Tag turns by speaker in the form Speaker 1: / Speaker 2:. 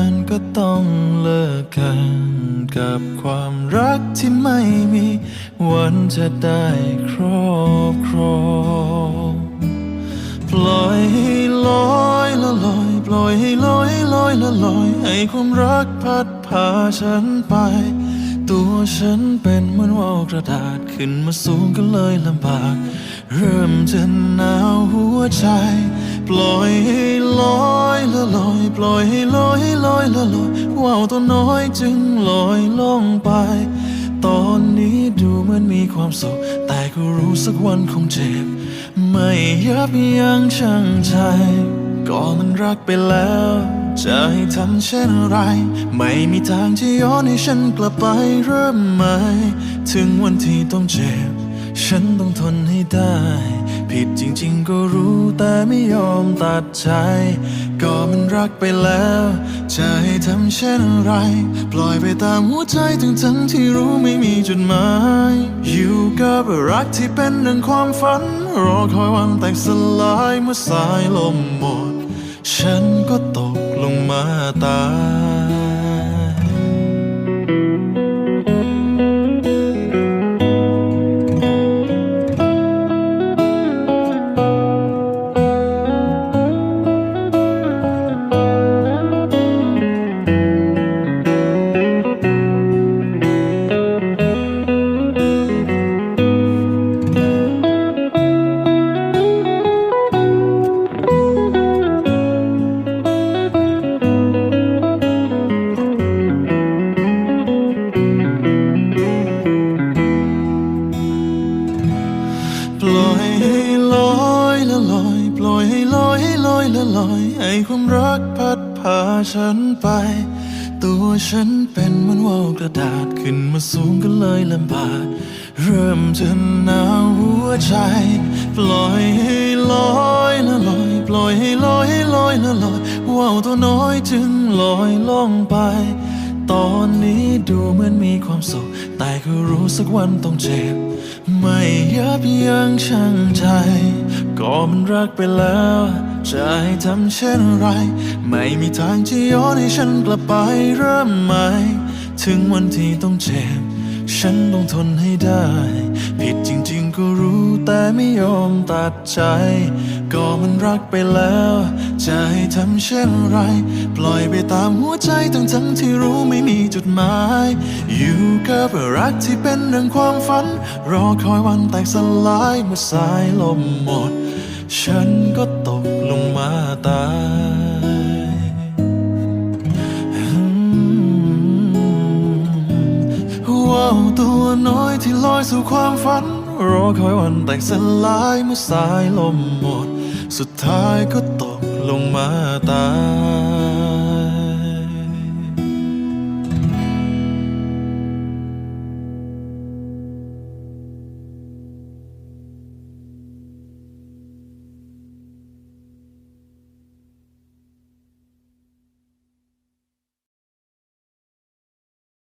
Speaker 1: น ก็ต้องเลิกกัน กับความรักที่ไม่มีวันจะได้ครอบครองปล่อยให้ลอยละลอยปล่อยให้ลอยลอยละลอยให้ความรักพัดพาฉันไป ตัวฉันเป็นเหมือนว่าวกระดาษขึ้นมาสูงก็เลยลำบาก เริ่มจะหนาวหัวใจ ปล่อยให้ลอยละลอย ปล่อยให้ลอยลอยละลอยว่าวตัวน้อยจึงลอยลงไป ตอนนี้ดูเหมือนมีความสุข แต่ก็รู้สักวันคงเจ็บ ไม่ยับยั้งชั่งใจ ก็มันรักไปแล้วจะให้ทำเช่นไร ไม่มีทางที่ย้อนให้ฉันกลับไปเริ่มใหม่ ถึงวันที่ต้องเจ็บ ฉันต้องทนให้ได้ ผิดจริงๆก็รู้ แต่ไม่ยอมตัดใจ ก็มันรักไปแล้ว จะให้ทำเช่นไร ปล่อยไปตามหัวใจทั้งๆที่รู้ไม่มีจุดหมาย อยู่กับรักที่เป็นดังความฝัน รอคอยวันแตกสลายเมื่อสายลมหมด ฉันก็ตกลงมาตาย อยละลอยให้ความรักพัดพาฉันไป ตัวฉันเป็นเหมือนว่าวกระดาษขึ้นมาสูงก็เลยลำบากเริ่มจะหนาวหัวใจ ปล่อยให้ลอยละลอย ปล่อยให้ลอยให้ลอยละลอยว่าวตัวน้อยจึงลอยล่องไป ตอนนี้ดูเหมือนมีความสุข แต่ก็รู้สักวันต้องเจ็บ ไม่ยับยั้งชั่งใจ ก็มันรักไปแล้ว จะให้ทำเช่นไร ไม่มีทางที่ย้อนให้ฉันกลับไปเริ่มใหม่ ถึงวันที่ต้องเจ็บ ฉันต้องทนให้ได้ ผิดจริงๆก็รู้แต่ไม่ยอมตัดใจ ก็มันรักไปแล้ว จะให้ทำเช่นไร ปล่อยไปตามหัวใจทั้งทั้งที่รู้ไม่มีจุดหมาย อยู่กับรักที่เป็นเรื่องความฝัน รอคอยวันแตกสลายเมื่อสายลมหมด ฉันก็ตกลงมาตาย ตัวน้อยที่ลอยสู่ความฝัน รอคอยวันแต่งสลายเมื่อสายลมหมด สุดท้ายก็ตกลงมาตาย